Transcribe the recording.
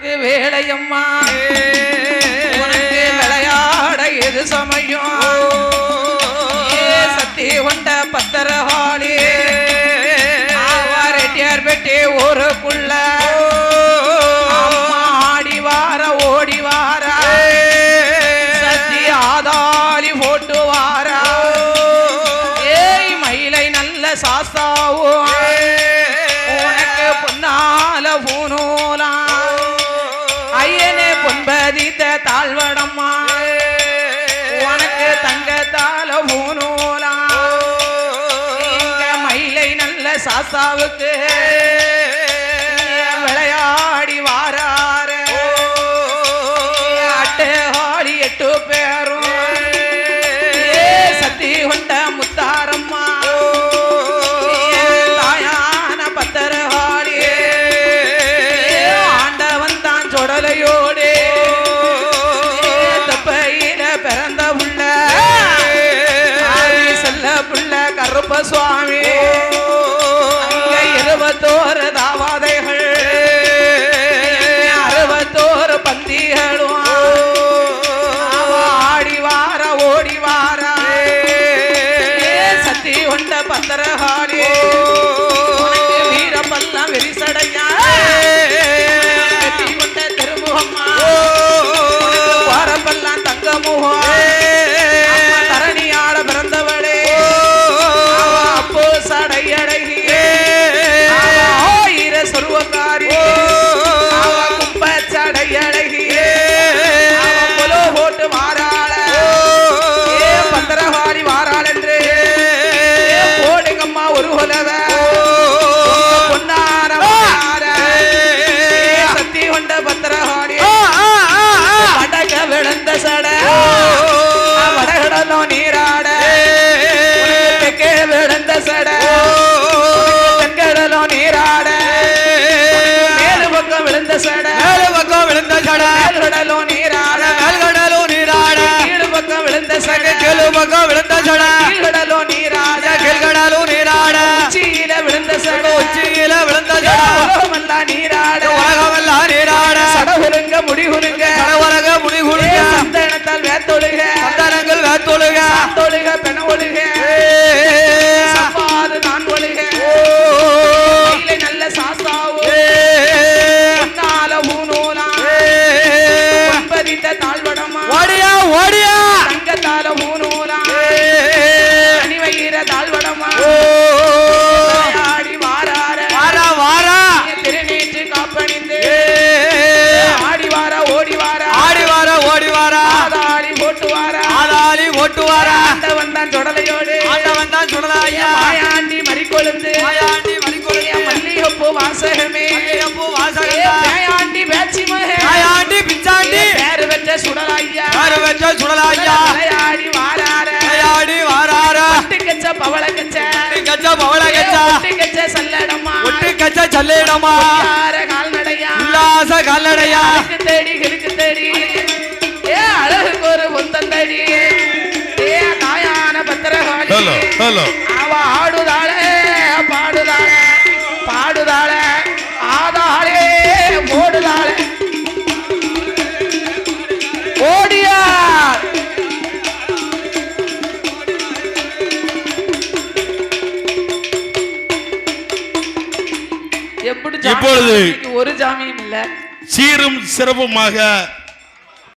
உனக்கு வேலையம்மா. உனக்கு விளையாட எது சமயம்? ஏ சத்தி கொண்ட பத்திரகாளி. ரெட்டியார் பெட்டி ஊருக்குள்ள அம்மா ஆடி வார ஓடி வார. சத்தி போட்டு வார. ஏய் மயிலை நல்ல பொன்பதித்த தாழ்வடம்மா. உனக்கு தங்கத்தால இங்க மயிலை நல்ல சாஸ்தாவுக்கு கருப்ப சுவாமி இருபத்தோரு தாவாதைகள். அறுபத்தோரு பந்திகளும். அவ ஆடி வார ஓடி வார சத்தி உண்ட பத்திரகாளி மேல்கடலும் நீராட. கீழு பக்கம் விழுந்த சட. கீழ்கடலும் நீராட. உச்சியில விழுந்த சட. உலகமெல்லாம் நீராட. சடகுலுங்க முடிகுலுங்க ஏ தங்கத்தால ஊனூலா அணிவயிற தாழ்வடமா ஆடி வாரார. வாரா வாரா. திருநீற்று காப்பணிந்து. ஆடி வார ஓடி வார. ஆடி வாரா ஓடி வாரா. ஆதாளி போட்டு வார ஆதாளி ஓட்டு வாரா ஆண்டவன் தான் தொடலையோடு ஆண்டவன் தான் சொல்லலாயா மாயாண்டி மறிக்கொழுந்து. மாயாண்டி மணிக்கொழுந்து மல்லிகைப்பூ வாசகமே. மல்லிகைப்பூ பேச்சி மகே மாயாண்டி பிச்சாண்டி. பேரு சுடலாயா கச்ச பவள கச்சா ஒட்டு கச்ச சல்லடமா ஒட்டி கச்ச சல்லிடமா யார கால்நடையா. உல்லாச கால்நடையா. தேடி கிழக்கு தேடி. ஏ அழகுக்கு ஒரு புத்தந்தடி ஏ தாயான பத்திரகாளி. Hello hello. அவ ஆடுதாளே பாடுதாளே பாடுதாளே ஆதாளே ஓடுதாளே. ஓடியா எப்படி இப்பொழுது ஒரு ஜாமியும் இல்ல? சீரும் சிறப்புமாக